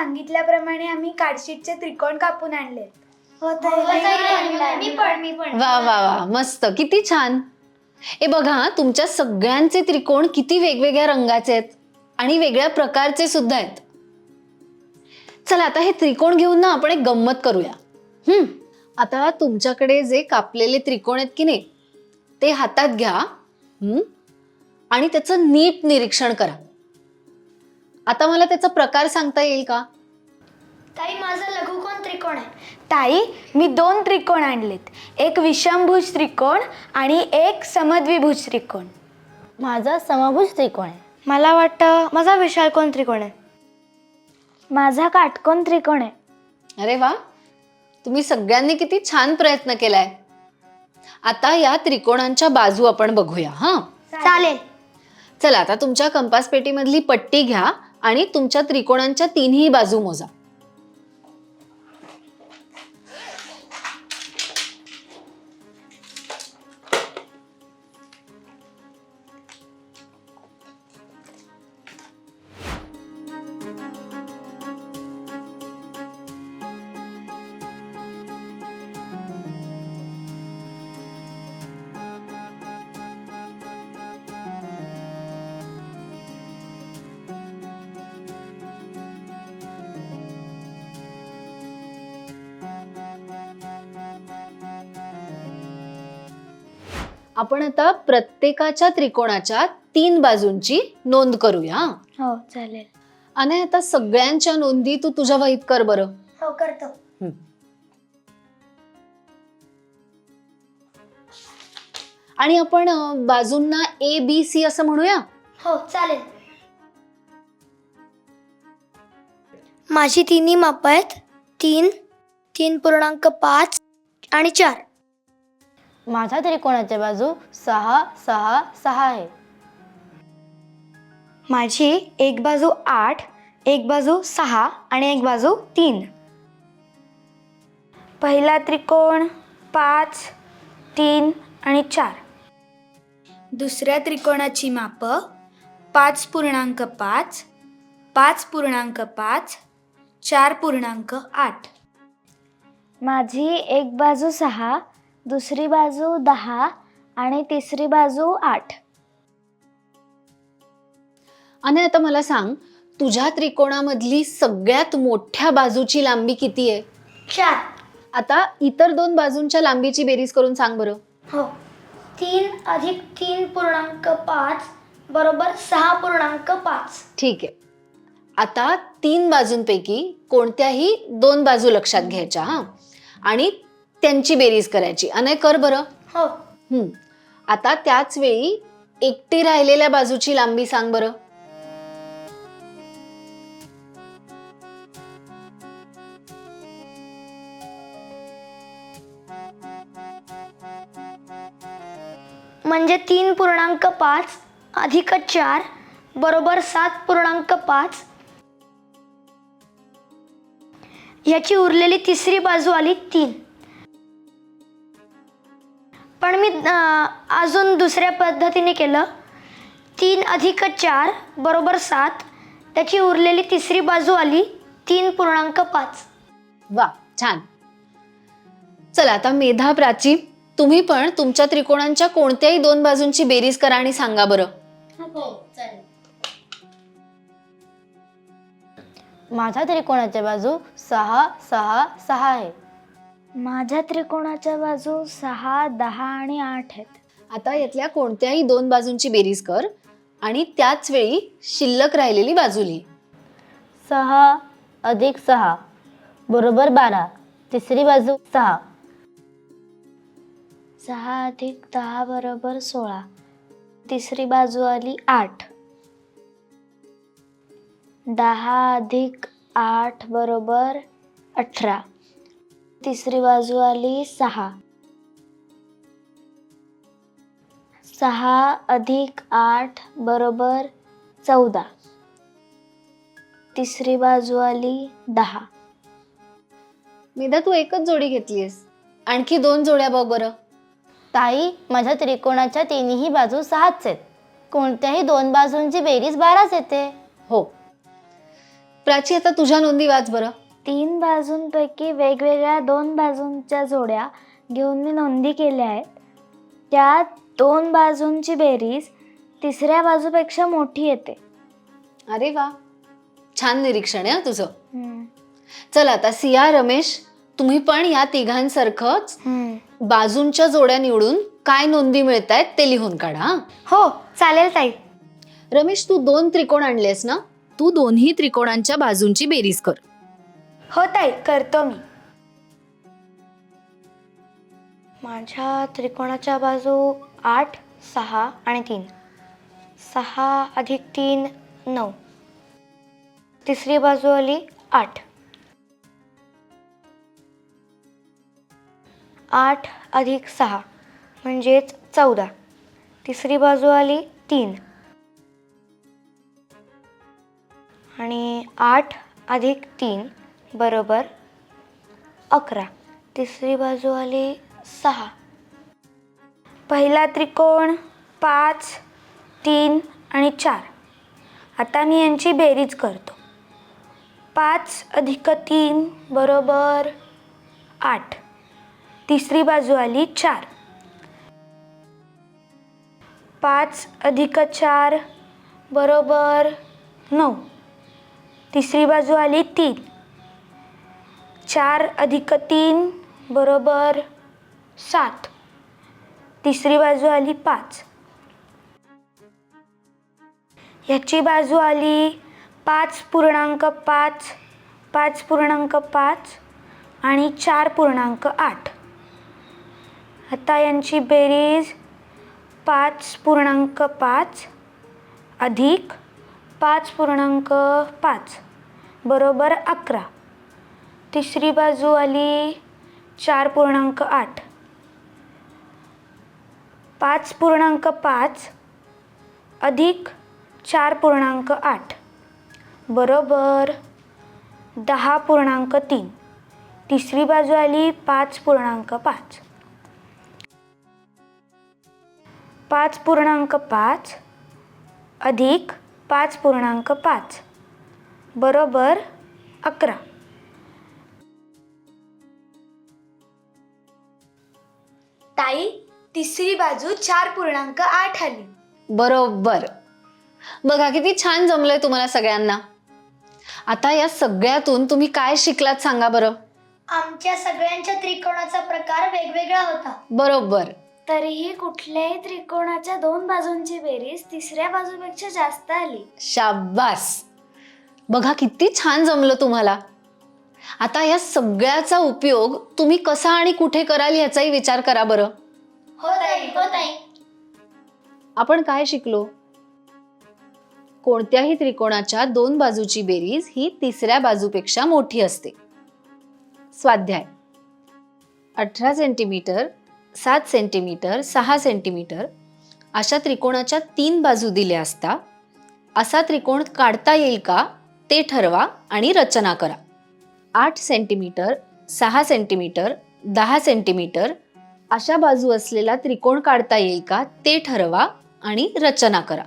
सांगितल्याप्रमाणे आम्ही कार्डशीटचे त्रिकोण कापून आणले हो, मी पण मी पण. वा वा वा. मस्त. किती छान. हे बघा तुमच्या सगळ्यांचे त्रिकोण किती वेगवेगळ्या रंगाचे आहेत आणि वेगळ्या प्रकारचे सुद्धा आहेत. चला आता हे त्रिकोण घेऊन ना आपण एक गंमत करूया. हम्म. आता तुमच्याकडे जे कापलेले त्रिकोण आहेत की नाही ते हातात घ्या. हम्म. आणि त्याचं नीट निरीक्षण करा. आता मला त्याचा प्रकार सांगता येईल का? ताई माझा लघुकोण त्रिकोण आहे? ताई मी दोन त्रिकोण आणलेत. एक विषमभुज त्रिकोण आणि एक समद्विभुज त्रिकोण. माझा समभुज त्रिकोण आहे. मला वाटतं माझा विशालकोण त्रिकोण आहे? माझा काटकोण त्रिकोण आहे. अरे वा. तुम्ही सगळ्यांनी किती छान प्रयत्न केलाय. आता या त्रिकोणांच्या बाजू आपण बघूया हा? चालेल. चला आता तुमच्या कंपास पेटीमधली पट्टी घ्या. आणि तुमच्या त्रिकोणांच्या तिन्ही बाजू मोजा. आपण आता प्रत्येकाच्या त्रिकोणाच्या तीन बाजूंची नोंद करूया. हा? चालेल. आणि आता सगळ्यांच्या नोंदी तू तुझ्या वहीत कर बरं. हो करतो. आणि आपण अं, बाजूंना ए बी सी असं म्हणूया? हो चालेल. माझी तिन्ही माप आहेत तीन तीन पूर्णांक पाच आणि चार. माझा त्रिकोणाच्या बाजू सहा सहा सहा आहे. माझी एक बाजू आठ एक बाजू सहा आणि एक बाजू तीन. पहिला त्रिकोण पाच तीन आणि चार. दुसऱ्या त्रिकोणाची माप पाच पूर्णांक पाच पाच पूर्णांक पाच चार पूर्णांक आठ. माझी एक बाजू सहा दुसरी बाजू दहा आणि तिसरी बाजू आठ. आणि आता मला सांग तुझ्या त्रिकोणामधली सगळ्यात मोठ्या बाजूची लांबी किती आहे? चार. आता इतर दोन बाजूंच्या लांबीची बेरीज करून सांग बरं. हो. तीन अधिक तीन पूर्णांक पाच बरोबर सहा पूर्णांक पाच. ठीक आहे. आता तीन बाजूंपैकी कोणत्याही दोन बाजू लक्षात घ्यायच्या हा. आणि त्यांची बेरीज करायची. आणि कर बरं. हो. हम्म. आता त्याच वेळी एकटी राहिलेल्या बाजूची लांबी सांग बरं. म्हणजे तीन पूर्णांक पाच अधिक चार बरोबर सात पूर्णांक पाच. ह्याची उरलेली तिसरी बाजू आली तीन. मी अजून दुसऱ्या पद्धतीने केलं. तीन अधिक चार बरोबर सात. त्याची उरलेली तिसरी बाजू आली. तीन पूर्णांक पाच. वा छान. चला आता मेधा प्राची तुम्ही पण तुमच्या त्रिकोणांच्या कोणत्याही दोन बाजूंची बेरीज करा आणि सांगा बरं. माझ्या त्रिकोणाच्या बाजू सहा सहा सहा आहे. माझ्या त्रिकोणाच्या बाजू सहा दहा आणि आठ आहेत. आता यातल्या कोणत्याही दोन बाजूंची बेरीज कर आणि त्याच वेळी शिल्लक राहिलेली बाजू लिही. सहा अधिक सहा बरोबर बारा. तिसरी बाजू सहा. सहा अधिक दहा बरोबर सोळा. तिसरी बाजू आली आठ. दहा अधिक आठ बरोबर अठरा. तिसरी बाजू आली सहा. सहा अधिक आठ बरोबर चौदा. तिसरी बाजू आली दहा. मेधा तू एकच जोडी घेतलीयस. आणखी दोन जोड्या बघ बरं. ताई माझ्या त्रिकोणाच्या तिन्ही बाजू सहाच आहेत. कोणत्याही दोन बाजूंची बेरीज बाराच येते. हो. प्राची आता तुझ्या नोंदी वाच बरं. तीन बाजूंपैकी वेगवेगळ्या दोन बाजूंच्या जोड्या घेऊन मी नोंदी केल्या आहेत. त्यात दोन बाजूंची बेरीज तिसऱ्या बाजूपेक्षा मोठी येते. अरे वा! छान निरीक्षण आहे हं तुझं. चल आता सिया रमेश तुम्ही पण या तिघांसारखंच. बाजूंच्या जोड्या निवडून काय नोंदी मिळत आहेत ते लिहून काढा हं? हो चालेल ताई. रमेश तू दोन त्रिकोण आणलेस ना? तू दोन्ही त्रिकोणांच्या बाजूंची बेरीज कर. हो ताई करतो मी. माझ्या त्रिकोणाच्या बाजू आठ सहा आणि तीन. सहा अधिक तीन नऊ. तिसरी बाजू आली आठ. आठ अधिक सहा म्हणजेच चौदा. तिसरी बाजू आली तीन. आणि आठ अधिक तीन बरोबर. अकरा. तिसरी बाजू आली सहा. पहिला त्रिकोण पाच तीन आणि चार. आता मी यांची बेरीज करतो. पाच अधिक तीन बरोबर आठ. तिसरी बाजू आली चार. पाच अधिक चार बरोबर नऊ. तिसरी बाजू आली तीन. चार अधिक तीन बरोबर सात. तिसरी बाजू आली पाच. ह्याची बाजू आली पाच पूर्णांक पाच पाच पूर्णांक पाच आणि चार पूर्णांक आठ. आता यांची बेरीज पाच पूर्णांक पाच अधिक पाच पूर्णांक पाच बरोबर अकरा. तिसरी बाजू आली चार पूर्णांक आठ. पाच पूर्णांक पाच अधिक चार पूर्णांक आठ. बरोबर. दहा पूर्णांक तीन. तिसरी बाजू आली पाच पूर्णांक पाच. पाच पूर्णांक पाच अधिक पाच पूर्णांक पाच. बरोबर. अकरा. ताई तिसरी बाजू चार पूर्णांक आठ आली. बरोबर. बघा किती छान जमलंय तुम्हाला सगळ्यांना. आता या सगळ्यातून तुम्ही काय शिकलात सांगा बरं. आमच्या सगळ्यांच्या त्रिकोणाचा प्रकार वेगवेगळा होता. बरोबर. तरीही कुठल्याही त्रिकोणाच्या दोन बाजूंची बेरीज तिसऱ्या बाजूपेक्षा जास्त आली. शाबास. बघा किती छान जमलं तुम्हाला. आता या सगळ्याचा उपयोग तुम्ही कसा आणि कुठे कराल याचाही विचार करा बरं. हो ताई हो ताई. आपण काय शिकलो? कोणत्याही त्रिकोणाच्या दोन बाजूची बेरीज ही तिसऱ्या बाजूपेक्षा मोठी असते. स्वाध्याय. अठरा सेंटीमीटर सात सेंटीमीटर सहा सेंटीमीटर अशा त्रिकोणाच्या तीन बाजू दिल्या असता असा त्रिकोण काढता येईल का ते ठरवा आणि रचना करा. आठ सेंटीमीटर सहा सेंटीमीटर दहा सेंटीमीटर अशा बाजू असलेला त्रिकोण काढता येईल का ते ठरवा आणि रचना करा.